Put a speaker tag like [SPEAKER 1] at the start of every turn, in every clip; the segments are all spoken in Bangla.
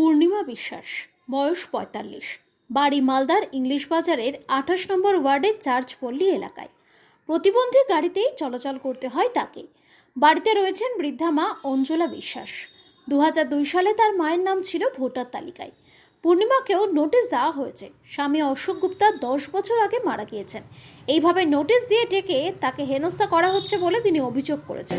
[SPEAKER 1] পূর্ণিমা বিশ্বাস, বয়স পঁয়তাল্লিশ। বাড়ি মালদার ইংলিশ বাজারের আঠাশ নম্বর ওয়ার্ডের চার্চ পল্লী এলাকায়। প্রতিবন্ধী গাড়িতেই চলাচল করতে হয় তাকে। বাড়িতে রয়েছেন বৃদ্ধা মা অঞ্জলা বিশ্বাস। দু সালে তার মায়ের নাম ছিল ভোটার তালিকায়। পূর্ণিমাকেও নোটিশ দেওয়া হয়েছে। স্বামী অশোক গুপ্তা দশ বছর আগে মারা গিয়েছেন। এইভাবে নোটিশ দিয়ে ডেকে তাকে হেনস্থা করা হচ্ছে বলে তিনি অভিযোগ করেছেন।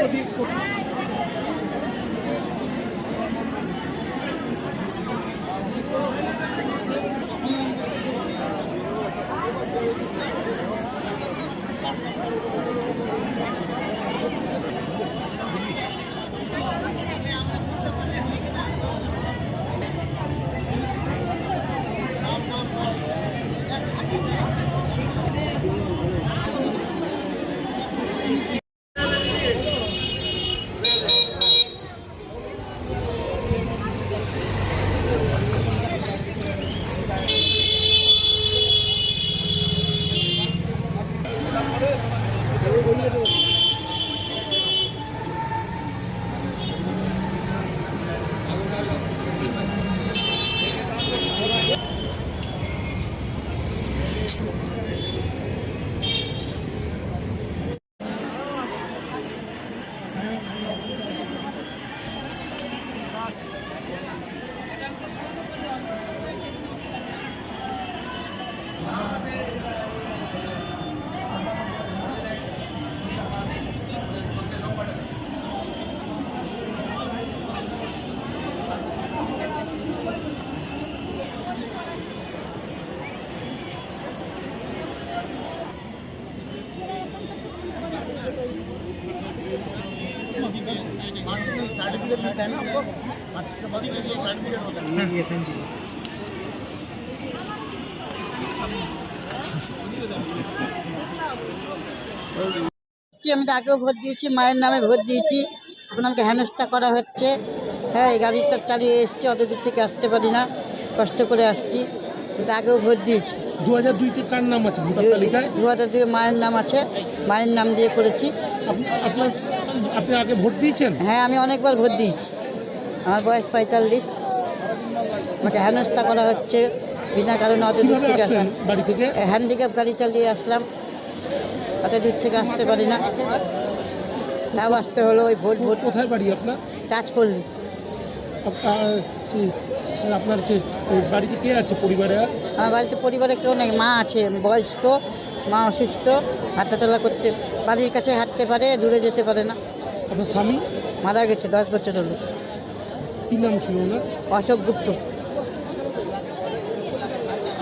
[SPEAKER 2] অধিক
[SPEAKER 3] सर्टिफिकेट मिलता है ना आपको मार्कशीट के बाद में जो सर्टिफिकेट होता है
[SPEAKER 2] ये थैंक यू
[SPEAKER 4] দিচ্ছি, আমি তো আগেও ভোট দিয়েছি মায়ের নামে ভোট দিয়েছি এখন আমাকে হেনস্থা করা হচ্ছে হ্যাঁ এই গাড়িটা চালিয়ে এসেছি অত দূর থেকে আসতে পারি না কষ্ট করে আসছি কিন্তু আগেও ভোট দিয়েছি
[SPEAKER 5] দু হাজার দুইতে কার নাম আছে ভোটার তালিকায়?
[SPEAKER 4] দু হাজার দুই মায়ের নাম আছে। মায়ের নাম দিয়ে করেছি।
[SPEAKER 5] আপনার আপনি আগে ভোট দিয়েছেন?
[SPEAKER 4] হ্যাঁ আমি অনেকবার ভোট দিয়েছি। আমার বয়স পঁয়তাল্লিশ। আমাকে হেনস্থা করা হচ্ছে বিনা কারণে অত দূর থেকে আসা
[SPEAKER 5] আসলেন বাড়ি থেকে?
[SPEAKER 4] হ্যান্ডিক্যাপ গাড়ি চালিয়ে আসলাম। অত দূর থেকে আসতে পারি না। তাও আসতে হলো ওই ভোট ভোট
[SPEAKER 5] কোথায় বাড়ি আপনার? সে- আপনার যে বাড়িতে কে আছে পরিবারে?
[SPEAKER 4] আমার বাড়িতে পরিবারে কেউ নেই। মা আছে বয়স্ক মা অসুস্থ হাঁটাচলা করতে বাড়ির কাছে হাঁটতে পারে দূরে যেতে পারে না।
[SPEAKER 5] আপনার স্বামী?
[SPEAKER 4] মারা গেছে দশ বছর হলো
[SPEAKER 5] কি নাম ছিল ওনার?
[SPEAKER 4] অশোক গুপ্ত।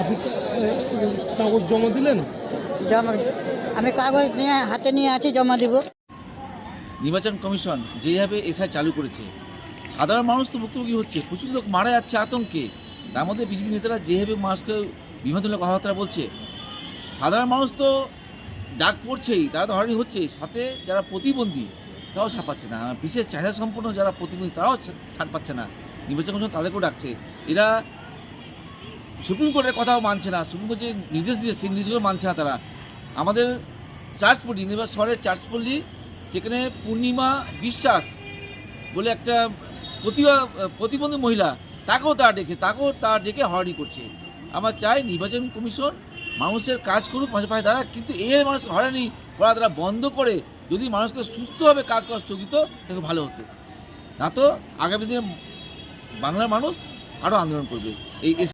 [SPEAKER 5] আপনি কাগজ জমা দিলেন?
[SPEAKER 4] জমা আমি কাগজ নিয়ে হাতে নিয়ে আছি জমা দিব।
[SPEAKER 6] নির্বাচন কমিশন যেভাবে এসআই চালু করেছে সাধারণ মানুষ তো ভুক্তভোগী হচ্ছে। প্রচুর লোক মারা যাচ্ছে আতঙ্কে। তার মধ্যে বিজেপি নেতারা যেভাবে মানুষকে বিভ্রান্তমূলক কথাবার্তা বলছে, সাধারণ মানুষ তো ডাক পড়ছেই, তারা তো হচ্ছে। সাথে যারা প্রতিবন্ধী, তারাও ছাড় পাচ্ছে না। বিশেষ চাহিদা সম্পন্ন যারা প্রতিবন্ধী, তারাও ছাড় পাচ্ছে না। নির্বাচন কমিশন তাদেরকেও ডাকছে। এরা সুপ্রিম কোর্টের কথাও মানছে না। সুপ্রিম কোর্ট যে নির্দেশ দিয়েছে, সেই নির্দেশগুলো মানছে না তারা। আমাদের চার্চপল্লী নির্বাচন শহরের চার্চপল্লী সেখানে পূর্ণিমা বিশ্বাস বলে একটা প্রতিভা, প্রতিবন্ধী মহিলা, তাকেও তারা ডেকেছে তাকেও তারা ডেকে হয়রানি করছে। আমরা চাই নির্বাচন কমিশন মানুষের কাজ করুক পাশে পাশে দাঁড়া কিন্তু এই মানুষকে হরানি করা তারা বন্ধ করে যদি মানুষকে সুস্থভাবে কাজ করা স্থগিত তাকে ভালো হতো। না তো আগামী দিনে বাংলার মানুষ আরও আন্দোলন করবে। এই